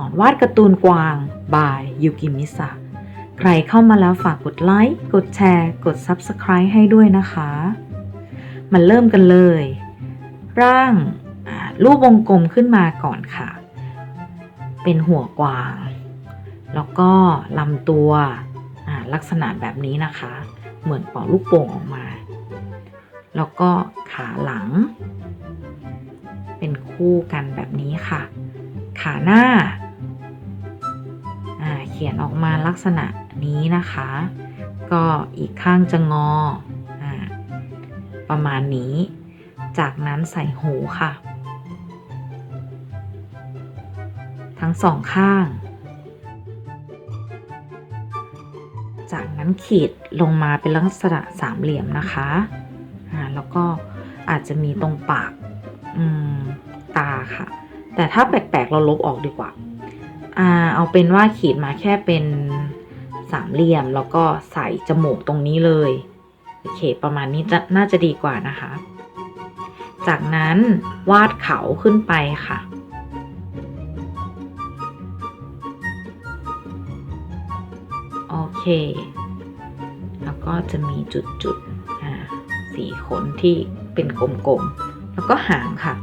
อนวาดการ์ตูนกวาง บายยูกิมิสะใครเข้ามาแล้วฝากกดไลค์ กดแชร์ กด Subscribe ให้ด้วยนะคะมาเริ่มกันเลย ร่างรูปวงกลมขึ้นมาก่อนค่ะ เป็นหัวกวาง แล้วก็ลำตัวลักษณะแบบนี้นะคะ เหมือนเป่าลูกโป่งออกมา แล้วก็ขาหลัง เป็นคู่กันแบบนี้ค่ะ ขาหน้า ขียนออกมาลักษณะนี้นะคะ ก็อีกข้างจะงออาประมาณนี้ จากนั้นใส่หูค่ะ ทั้งสองข้าง จากนั้นขีดลงมาเป็นลักษณะสามเหลี่ยมนะคะอ่าแล้วก็อาจจะมีตรงปากอืมตาค่ะ แต่ถ้าแปลกๆเราลบออกดีกว่า อ่าเอาเป็นว่าขีดมาแค่เป็นสามเหลี่ยม แล้วก็ใส่จมูกตรงนี้เลยโอเคประมาณนี้จะน่าจะดีกว่านะคะ จากนั้นวาดเขาขึ้นไปค่ะโอเค แล้วก็จะมีจุดๆสีขนที่เป็นกลมๆ แล้วก็หางค่ะ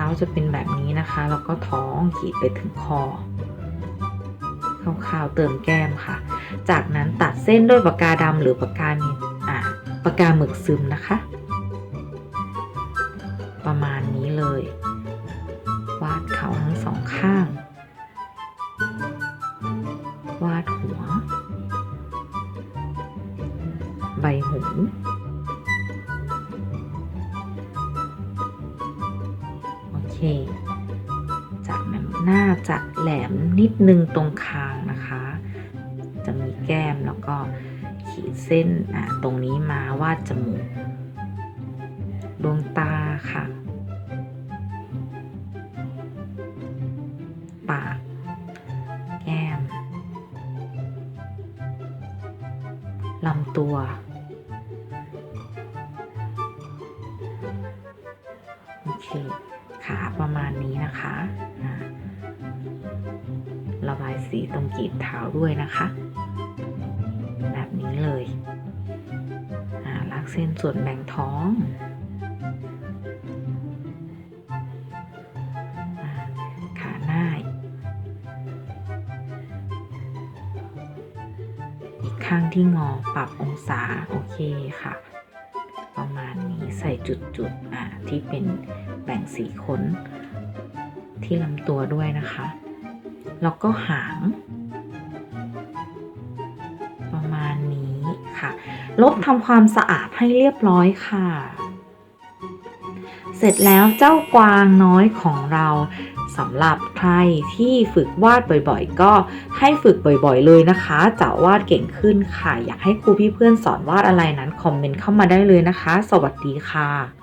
ท้าจะเป็นแบบนี้นะคะแล้วก็ท้องขีดไปถึงคอคร่าวๆเติมแก้มค่ะ จากนั้นตัดเส้นด้วยปากกาดำหรือปากกามีอ่าปากกาหมึกซึมนะคะ ประมาณนี้เลย วาดเขาทั้งสองข้าง วาดหัว ใบหู จากนั้นน่าจะแหลมนิดนึงตรงคางนะคะ จะมีแก้มแล้วก็ขีดเส้นอะตรงนี้มาวาดจมูก ดวงตาค่ะ ปาก แก้มลำตัว ขาประมาณนี้นะคะระบายสีตรงกีบเท้าด้วยนะคะ แบบนี้เลยลากเส้นส่วนแบ่งท้องขาหน้าอีกข้างที่งอปรับองศาโอเคค่ะ ประมาณนี้ใส่จุดๆอ่าที่เป็น แบ่งสีขน ที่ลำตัวด้วยนะคะ แล้วก็หาง ประมาณนี้ค่ะ ลบทำความสะอาดให้เรียบร้อยค่ะ เสร็จแล้วเจ้ากวางน้อยของเราสำหรับใครที่ฝึกวาดบ่อยๆ ก็ให้ฝึกบ่อยๆ เลยนะคะ จะวาดเก่งขึ้นค่ะ อยากให้ครูพี่เพื่อนสอนวาดอะไรนั้นคอมเมนต์เข้ามาได้เลยนะคะ สวัสดีค่ะ